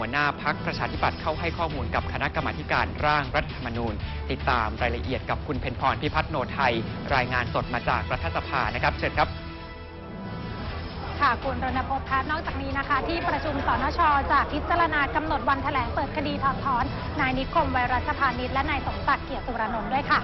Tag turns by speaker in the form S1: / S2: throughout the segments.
S1: หัวหน้าพักประชาธิปัตย์เข้าให้ข้อมูลกับคณะกรรมาการร่างรัฐธรรมนูญ ติดตามรายละเอียดกับคุณเพนพรพิพัฒน์โนไทย รายงานสดมาจากรัฐสภานะครับเชิญครับ
S2: ค่ะคุณรณพงศ์คะนอกจากนี้นะคะ ที่ประชุมสนชจะพิจารณากำหนดวันแถลงเปิดคดีถอดถอน นายนิคมไวรัชพานิชและนายสมศักดิ์เกียรติสุรนนท์ด้วยค่ะ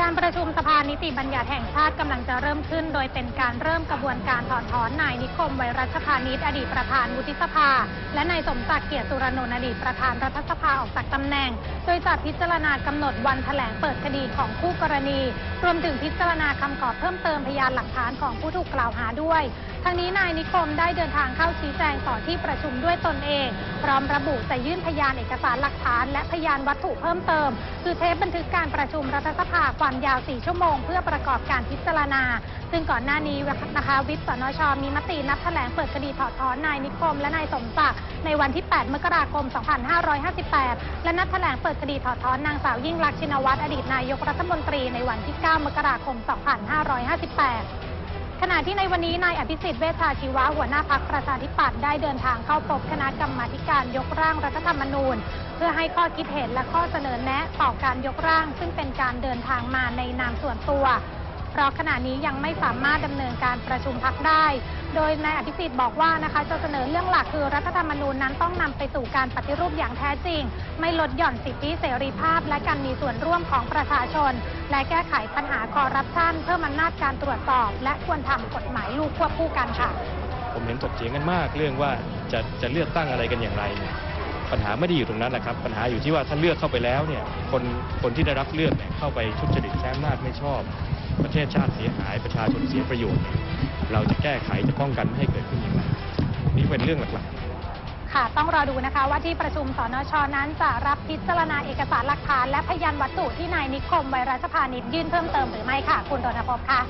S2: การประชุมสภานิติบัญญัติแห่งชาติกำลังจะเริ่มขึ้น โดยเป็นการเริ่มกระบวนการถอดถอนนายนิคมไวรัชพานิชอดีตประธานวุฒิสภา และนายสมศักดิ์เกียรติสุรนนท์อดีตประธานรัฐสภาออกจากตำแหน่ง โดยจะพิจารณากำหนดวันแถลงเปิดคดีของคู่กรณี รวมถึงพิจารณาคำขอเพิ่มเติมพยานหลักฐานของผู้ถูกกล่าวหาด้วยทั้งนี้นายนิคมได้เดินทางเข้าชี้แจงต่อที่ประชุมด้วยตนเอง พร้อมระบุจะยื่นพยานเอกสารหลักฐาน และพยานวัตถุเพิ่มเติม คือเทปบันทึกการประชุมรัฐสภาความยาว 4 ชั่วโมง เพื่อประกอบการพิจารณา ซึ่งก่อนหน้านี้นะคะวิปสนชมีมตินัดแถลงเปิดคดีถอดถอนนายนิคมและนายสมศักดิ์ในวันที่ 8 มกราคม 2558 และนัดแถลงเปิดคดีถอดถอนนางสาวยิ่งลักชินวัตรอดีตนายกรัฐมนตรีในวันที่ 9 มกราคม 2558ขณะที่ในวันนี้นายอภิสิทธิ์เวชชาชีวะหัวหน้าพักประชาธิปัตย์ได้เดินทางเข้าพบคณะกรรมาธิการยกร่างรัฐธรรมนูญ เพื่อให้ข้อคิดเห็นและข้อเสนอแนะต่อการยกร่าง ซึ่งเป็นการเดินทางมาในนามส่วนตัว เพราะขณะนี้ยังไม่สามารถดำเนินการประชุมพักได้ โดยนายอภิสิทธิ์บอกว่านะคะจะเสนอเรื่องหลักคือรัฐธรรมนูญนั้นต้องนำไปสู่การปฏิรูปอย่างแท้จริง ไม่ลดหย่อนสิทธิเสรีภาพ และการมีส่วนร่วมของประชาชน และแก้ไขปัญหาคอร์รัปชันเพิ่มอำนาจการตรวจสอบ และควรทำกฎหมายลูกควบคู่กันค่ะ
S3: ผมเห็นถกเถียงกันมากเรื่องว่าจะจะเลือกตั้งอะไรกันอย่างไร ปัญหาไม่ได้อยู่ตรงนั้นแหละครับ ปัญหาอยู่ที่ว่าถ้าเลือกเข้าไปแล้วเนี่ยคนคนที่ได้รับเลือกเนี่ยเข้าไปทุจริตแช้อำนาจไม่ชอบ ประเทศชาติเสียหายประชาชนเสียประโยชน์ เราจะแก้ไขจะป้องกันไม่ให้เกิดขึ้นอย่างไรนี่เป็นเรื่องหลักๆ
S2: ค่ะต้องรอดูนะคะว่าที่ประชุมสนชนั้นจะรับพิจารณาเอกสารหลักฐานและพยานวัตถุที่นายนิคมไวรัชพานิชยื่นเพิ่มเติมหรือไม่ค่ะ คุณรณพค่ะ